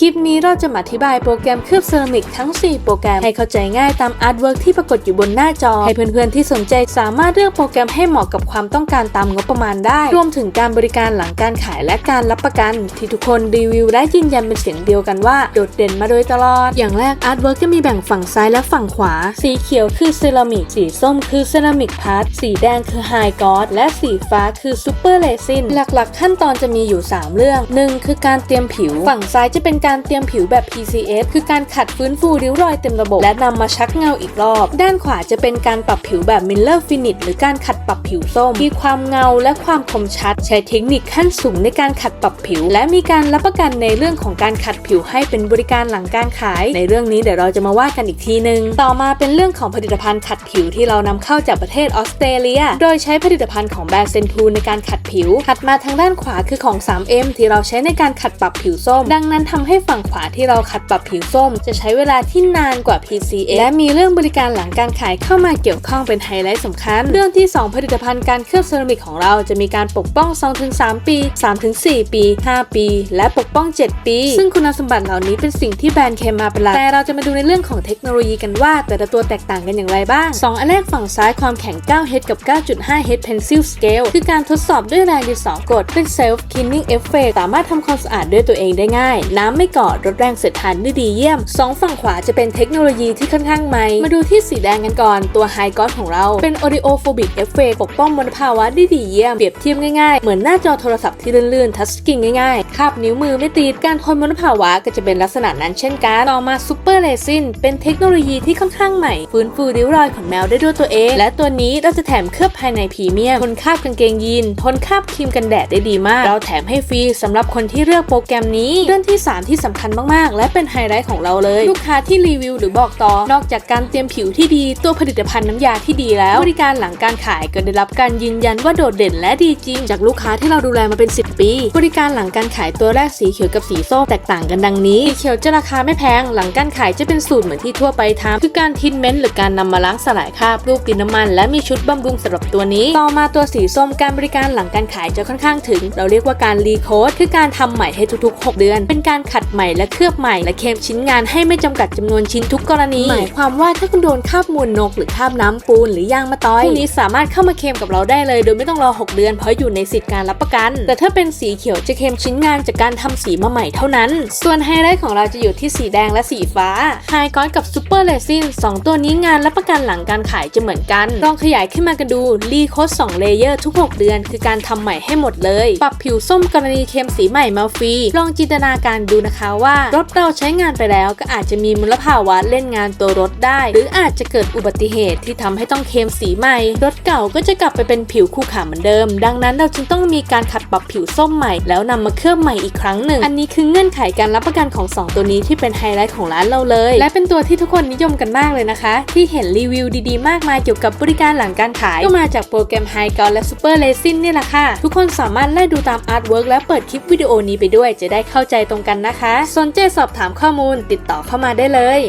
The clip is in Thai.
คลิปนี้เราจะมาอธิบายโปรแกรมเคลือบเซรามิกทั้ง 4 โปรแกรมให้เข้าใจง่ายตามอาร์ตเวิร์กที่ปรากฏอยู่บนหน้าจอ ให้เพื่อนๆที่สนใจสามารถเลือกโปรแกรมให้เหมาะกับความต้องการตามงบประมาณได้ รวมถึงการบริการหลังการขายและการรับประกัน ที่ทุกคนรีวิวและยืนยันเป็นเสียงเดียวกันว่า โดดเด่นมาโดยตลอด อย่างแรกอาร์ตเวิร์กจะมีแบ่งฝั่งซ้ายและฝั่งขวา สีเขียวคือเซรามิกสีส้มคือเซรามิกพาร์ทสีแดงคือไฮกอสและสีฟ้าคือซูเปอร์เลซินหลักๆ ขั้นตอนจะมีอยู่ 3 เรื่อง 1. คือการเตรียมผิว ฝั่งซ้ายจะเป็นการเตรียมผิวแบบ PCS คือการขัดฟื้นฟูริ้วรอยเต็มระบบ และนำมาชักเงาอีกรอบ ด้านขวาจะเป็นการปรับผิวแบบ Miller Finish หรือการขัดปรับผิวส้ม มีความเงาและความคมชัด ใช้เทคนิคขั้นสูงในการขัดปรับผิว และมีการรับประกันในเรื่องของการขัดผิวให้เป็นบริการหลังการขาย ในเรื่องนี้เดี๋ยวเราจะมาว่ากันอีกทีนึง ต่อมาเป็นเรื่องของผลิตภัณฑ์ขัดผิวที่เรานำเข้าจากประเทศออสเตรเลีย โดยใช้ผลิตภัณฑ์ของแบรนด์เซนทูในการขัดผิว ถัดมาทางด้านขวาคือของ 3M ที่เราใช้ในการขัดปรับผิวส้ม ดังนั้นทำให้ฝั่งขวาที่เราขัดปรับผิวส้ม จะใช้เวลาที่นานกว่า PCA และมีเรื่องบริการหลังการขายเข้ามาเกี่ยวข้องเป็นไฮไลท์สำคัญ เรื่องที่ 2 ผลิตภัณฑ์การเคลือบเซรามิกของเราจะมีการปกป้อง 2-3 ปี 3-4 ปี 5 ปี และปกป้อง 7 ปี ซึ่งคุณสมบัติเหล่านี้เป็นสิ่งที่แบรนด์เคมาเป็นหลักแต่เราจะมาดูในเรื่องของเทคโนโลยีกันว่า แต่ละตัวแตกต่างกันอย่างไรบ้าง 2 อันแรกฝั่งซ้ายความแข็ง 9H กับ 9.5H Pencil Scale คือการทดสอบด้วยแรงดินสอกดเป็น Self Cleaning Effect สามารถทำความสะอาดด้วยตัวเองได้ง่าย น้ำไม่เกาะลดแรงเสียดทานได้ดีเยี่ยม 2 ฝั่งขวาจะเป็นเทคโนโลยีที่ค่อนข้างใหม่ มาดูที่สีแดงกันก่อน ตัว High g o d ของเราเป็น Audiophobic Effect ปกป้องมลภาวะได้ดีเยี่ยม เปรียบเทียบง่ายๆ เหมือนหน้าจอโทรศัพท์ที่ลื่นๆ ทัชสกรีนง่ายๆคาบนิ้วมือไม่ติด การทนมลภาวะก็จะเป็นลักษณะนั้นเช่นกัน ต่อมา Super Resin เป็นเทคโนโลยีที่ค่อนข้างใหม่ ฟื้นฟูริ้วรอยของแมวได้ด้วยตัวเอง และตัวนี้เราจะแถมเคลือบภายในพรีเมียมทนคาบกางเกงยีนทนคาบครีมกันแดดได้ดีมาก เราแถมให้ฟรีสำหรับคนที่เลือกโปรแกรมนี้เรื่องที่3ที่สำคัญมากๆ และเป็นไฮไลท์ของเราเลย ลูกค้าที่รีวิวหรือบอกต่อนอกจากการเตรียมผิวที่ดี ตัวผลิตภัณฑ์น้ำยาที่ดีแล้ว บริการหลังการขายก็ได้รับการยืนยันว่าโดดเด่นและดีจริง จากลูกค้าที่เราดูแลมาเป็น 10 ปี บริการหลังการขายตัวแรกสีเขียวกับสีส้มแตกต่างกันดังนี้สีเขียวจะราคาไม่แพง หลังการขายจะเป็นสูตรเหมือนที่ทั่วไปทำคือการทินเมนต์หรือการนำมาล้างสลายคราบรูปดินน้ำมัน และมีชุดบำรุงสำหรับตัวนี้ ต่อมาตัวสีส้มการบริการหลังการขายจะค่อนข้างถึง เราเรียกว่าการรีโคดคือการทำใหม่ให้ทุกๆ 6 เดือน เป็นการขดใหม่และเคลือบใหม่ และเคลมชิ้นงานให้ไม่จำกัดจำนวนชิ้นทุกกรณี หมายความว่าถ้าคุณโดนคราบมูลนก หรือคราบน้ำปูนหรือยางมะตอยพวกนี้สามารถเข้ามาเคลมกับเราได้เลย โดยไม่ต้องรอ 6 เดือน เพราะอยู่ในสิทธิการรับประกัน แต่ถ้าเป็นสีเขียวจะเคลมชิ้นงานจากการทำสีมาใหม่เท่านั้น ส่วนไฮไลท์ของเราจะอยู่ที่สีแดงและสีฟ้าไฮกอนกับซูเปอร์เลซินสองตัวนี้งานรับประกันหลังการขายจะเหมือนกันลองขยายขึ้นมากันดูรีโคด2เลเยอร์ทุก 6 เดือน คือการทำใหม่ให้หมดเลย ปรับผิวส้มกรณีเคลมสีใหม่มาฟรีลองจินตนาการดูนะคะว่ารถเราใช้งานไปแล้วก็อาจจะมีมลภาวะเล่นงานตัวรถได้ หรืออาจจะเกิดอุบัติเหตุที่ทำให้ต้องเคลมสีใหม่ รถเก่าก็จะกลับไปเป็นผิวคู่ขาเหมือนเดิม ดังนั้นเราจึงต้องมีการขัดปรับผิวส้มใหม่ แล้วนำมาเคลือบใหม่อีกครั้งหนึ่ง อันนี้คือเงื่อนไขการรับประกันของ 2 ตัวนี้ที่เป็นไฮไลท์ของร้านเราเลย และเป็นตัวที่ทุกคนนิยมกันมากเลยนะคะ ที่เห็นรีวิวดีๆ มากมายเกี่ยวกับบริการหลังการขายก็มาจากโปรแกรม High g o และ Super Resin นี่แหละค่ะ ทุกคนสามารถไล่ดูตามอาร์ตเวิร์กและเปิดคลิปวิดีโอนี้ไปด้วย จะได้เข้าใจตรงกันนะคะ สนใจสอบถามข้อมูลติดต่อเข้ามาได้เลย